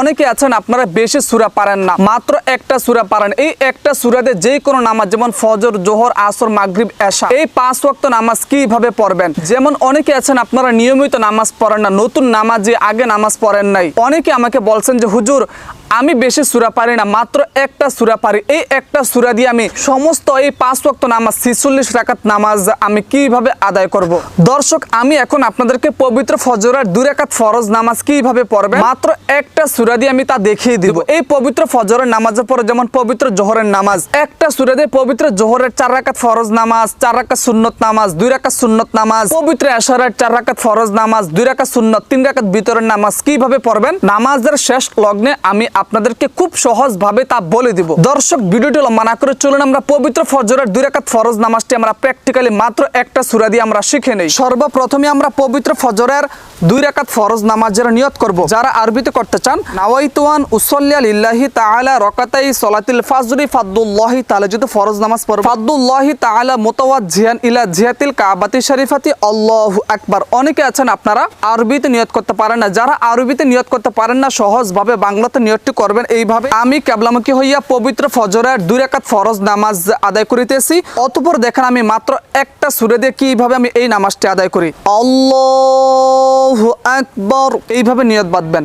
অনেকে আছেন, আপনারা বেশি সুরা পারেন না। মাত্র একটা সুরা পারেন। এই একটা সুরাতে যে কোনো নামাজ, যেমন ফজর, জোহর, আসর, মাগরীব, এশা, এই পাঁচ ওয়াক্ত নামাজ কীভাবে পড়বেন? যেমন অনেকে আছেন, আপনারা নিয়মিত নামাজ পড়েন না, নতুন নামাজে আগে নামাজ পড়েন নাই। অনেকে আমাকে বলছেন যে, হুজুর আমি বেশি সুরা পারি না, মাত্র একটা সুরা পারি। এই একটা সুরা দিয়ে আমি সমস্ত এই পাঁচ ওয়াক্ত নামাজ, ছিচল্লিশ রাকাত নামাজ আমি কীভাবে আদায় করব? দর্শক, আমি এখন আপনাদেরকে পবিত্র ফজরের দুই রাকাত ফরজ নামাজ কীভাবে পড়বে মাত্র একটা সুরা দিয়ে আমি তা দেখিয়ে দিব। এই পবিত্র ফজরের নামাজের পরে যেমন পবিত্র জোহরের নামাজ, একটা সুরা দিয়ে পবিত্র জোহরের চার রাকাত ফরজ নামাজ, চার রাকাত সুন্নত নামাজ, দুই রাকাত সুন্নত নামাজ, পবিত্র এশারের চার রাকাত ফরজ নামাজ, দুই রাকাত সুন্নত, তিন রাকাত বিতরের নামাজ কীভাবে পড়বেন? নামাজের শেষ লগ্নে আমি আপনাদেরকে খুব সহজ ভাবে তা বলে দিব। দর্শক, ভিডিওটি লম্বা না করে চলুন আমরা পবিত্র ফজরের দুই রাকাত ফরজ নামাজটি আমরা প্র্যাকটিক্যালি মাত্র একটা সুরা দিয়ে আমরা শিখে নেই। সর্বপ্রথমে আমরা পবিত্র ফজরের দুই রাকাত ফরজ নামাজের নিয়ত করব। যারা আরবিতে করতে চান, নাওয়াইতুয়ান উসল্লিয়া লিল্লাহি তাআলা রকাতাই সলাতিল ফাজরি ফাদ্দুল্লাহি তাআলা যদি ফরজ নামাজ পড়ব ফাদ্দুল্লাহি তাআলা মুতাওয়াজ্জিহান ইলা জিহাতিল কাবাতি শরীফাতি, আল্লাহু আকবার। অনেকে আছেন আপনারা আরবিতে নিয়ত করতে পারেন না। যারা আরবিতে নিয়ত করতে পারেন না, সহজভাবে বাংলাতে নিয়তটি করবেন এইভাবে। আমি কেবলামুখী হইয়া পবিত্র ফজরের দুই রাকাত ফরজ নামাজ আদায় করিতেছি। অতপর দেখেন আমি মাত্র একটা সুরে দিয়ে কীভাবে আমি এই নামাজটি আদায় করি। আল্লাহ আকবর। এইভাবে নিয়ত বাঁধবেন।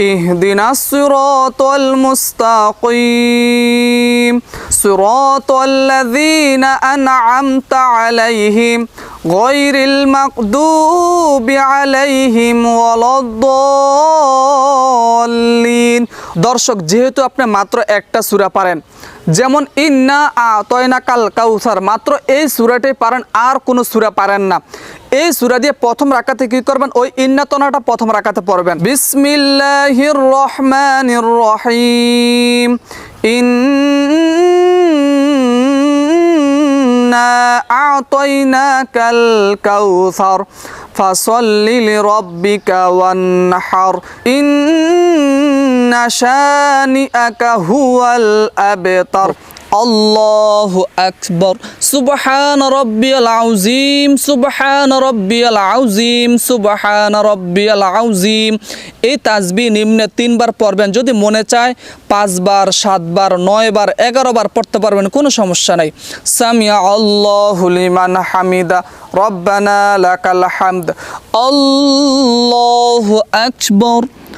اهدنا الصراط المستقيم صراط الذين أنعمت عليهم غير المغضوب عليهم ولا الضالين দর্শক যেহেতু আপনি মাত্র একটা সূরা পারেন যেমন ইন্না আতয়না কাল কাউসার মাত্র এই সুরাটি পারেন আর কোনো সুরা পারেন না এই সুরা দিয়ে প্রথম রাকাতে কি করবেন? ওই ইন্নাতনাটা প্রথম রাকাতে পড়বেন। বিসমিল্লাহির রহমানির রহিম ইন্না আতাইনাকাল কাউসার। ফাসাল্লি লিরাব্বিকা ওয়ানহার। ইন্না শানিআকা হুয়াল আবতার। আল্লাহু আকবর। সুবহান রব্বিয়াল আউজিম সুবহান রব্বিয়াল আউজিম সুবহান রব্বিয়াল আউজিম এই তাজবি নিম্নে তিনবার পড়বেন। যদি মনে চায় পাঁচবার, সাতবার, নয়বার, এগারোবার পড়তে পারবেন, কোনো সমস্যা নাই। সামিয়া আল্লাহুলিমান হামিদা, রব্বানা লাকাল হামদ। আল্লাহু আকবর।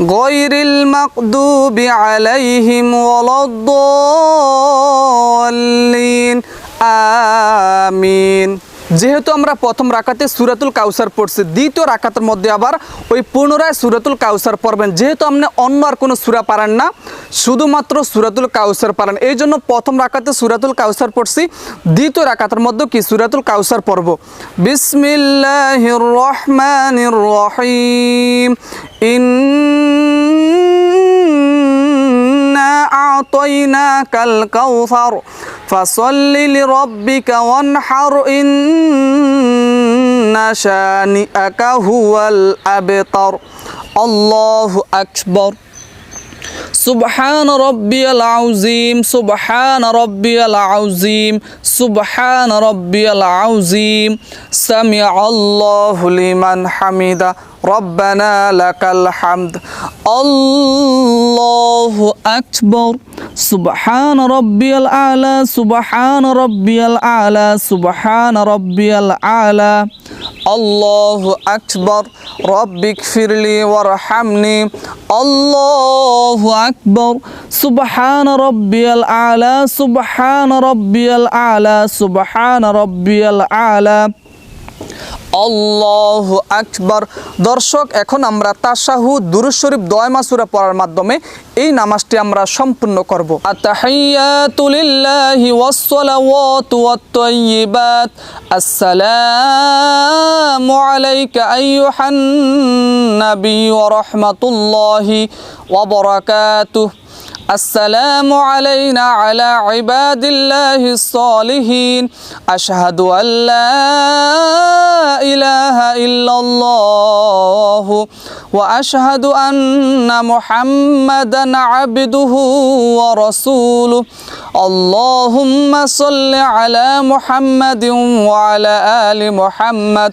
غير المغضوب عليهم ولا الضالين. آمين. যেহেতু আমরা প্রথম রাকাতে সুরাতুল কাউসার পড়ছি, দ্বিতীয় রাকাতের মধ্যে আবার ওই পুনরায় সুরাতুল কাউসার পড়বেন। যেহেতু আপনি অন্য আর কোনো সুরা পারেন না, শুধুমাত্র সুরাতুল কাউসার পারেন। এই জন্য প্রথম রাকাতে সুরাতুল কাউসার পড়ছি, দ্বিতীয় রাকাতের মধ্যে কি সুরাতুল কাউসার পড়ব? বিসমিল্লাহির রহমানির রহিম। ইন্না أعطيناك الكوثر. فصل لربك وانحر إن شانئك هو الأبتر. الله أكبر. সুবহান রব্বিয়াল আউজিম সুবহান রব্বিয়াল আউজিম সুবহান রব্বিয়াল আউজিম সামি আল্লাহু লিমান হামিদা রব্বানা লাকাল হামদ আল্লাহু আকবার সুবহান রব্বিয়াল আলা সুবহান রব্বিয়াল আলা সুবহান রব্বিয়াল আলা আল্লাহু আকবার রব্বিক ফিরলি ওয়ারহামনি আল্লাহু আকবার সুবহান রব্বিয়াল আলা সুবহান রব্বিয়াল আলা সুবহান রব্বিয়াল আলা আল্লাহু আকবর। দর্শক, এখন আমরা দুরুদ শরীফ দয় মাসুরা পড়ার মাধ্যমে এই নামাজটি আমরা সম্পূর্ণ করব। আসসালামু আলাইকা আইয়ুহান নাবী ওয়া রাহমাতুল্লাহি ওয়া বারাকাতুহু। السلام علينا على عباد الله الصالحين. أشهد أن لا إله إلا الله وأشهد أن محمدا عبده ورسوله. اللهم صل على محمد وعلى آل محمد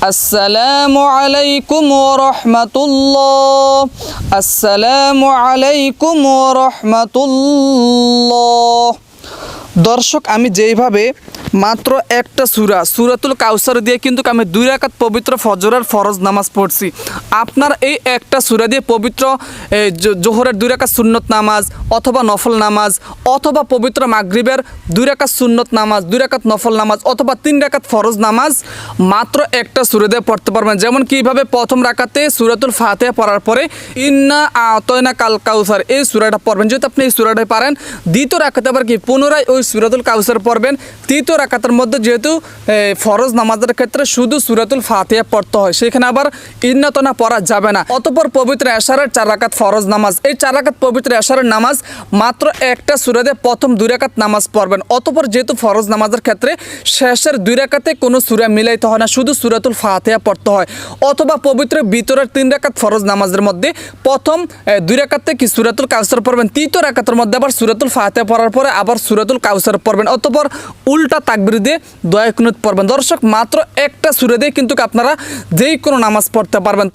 আসসালামু আলাইকুম রহমতুল্লাহ আসসালামু আলাইকুম রহমতুল্লাহ দর্শক আমি যেইভাবে মাত্র একটা সুরা, সুরাতুল কাউসার দিয়ে কিন্তু আমি দুই রাকাত পবিত্র ফজরের ফরজ নামাজ পড়ছি। আপনার এই একটা সুরা দিয়ে পবিত্র জোহরের দুই রাকাত সুন্নত নামাজ অথবা নফল নামাজ অথবা পবিত্র মাগরিবের দুই রাকাত সুন্নত নামাজ, দুই রাকাত নফল নামাজ অথবা তিন রাকাত ফরজ নামাজ মাত্র একটা সুরা দিয়ে পড়তে পারবেন। যেমন কীভাবে প্রথম রাকাতে সুরাতুল ফাতেহা পড়ার পরে ইন্না আতয়না কাল কাউসার, এই সুরাটা পড়বেন। যেহেতু আপনি এই সুরাটাই পারেন, দ্বিতীয় রাকাতে আবার কি পুনরায় ওই সুরাতুল কাউসার পড়বেন, তৃতীয় রাকাতের মধ্যে যেহেতু ফরজ নামাজের ক্ষেত্রে শুধু সুরাতুল ফাতিয়া পড়তে হয়, সেখানে আবার ইন্নাতনা পড়া যাবে না। অতপর পবিত্র এশারের চার রাকাত ফরজ নামাজ। এই চার রাকাত পবিত্র এশারের নামাজ মাত্র একটা সুরাতে প্রথম দুই রাকাত নামাজ পড়বেন। অতপর যেহেতু ফরজ নামাজের ক্ষেত্রে শেষের দুই রাকাতে কোনো সুরা মিলাইতে হয় না, শুধু সুরাতুল ফাতিহা পড়তে হয়। অথবা পবিত্র ভিতরের তিন রাকাত ফরজ নামাজের মধ্যে প্রথম দুই রাকাতে কি সুরাতুল কাউসার পড়বেন? তৃতীয় রাকাতের মধ্যে আবার সুরাতুল ফাতিহা পড়ার পরে আবার সুরাতুল কাউসার পড়বেন। অতপর উল্টা দয়া কুনুত পড়বেন। দর্শক, মাত্র একটা সুরে দিয়ে কিন্তু আপনারা যেই কোনো নামাজ পড়তে পারবেন।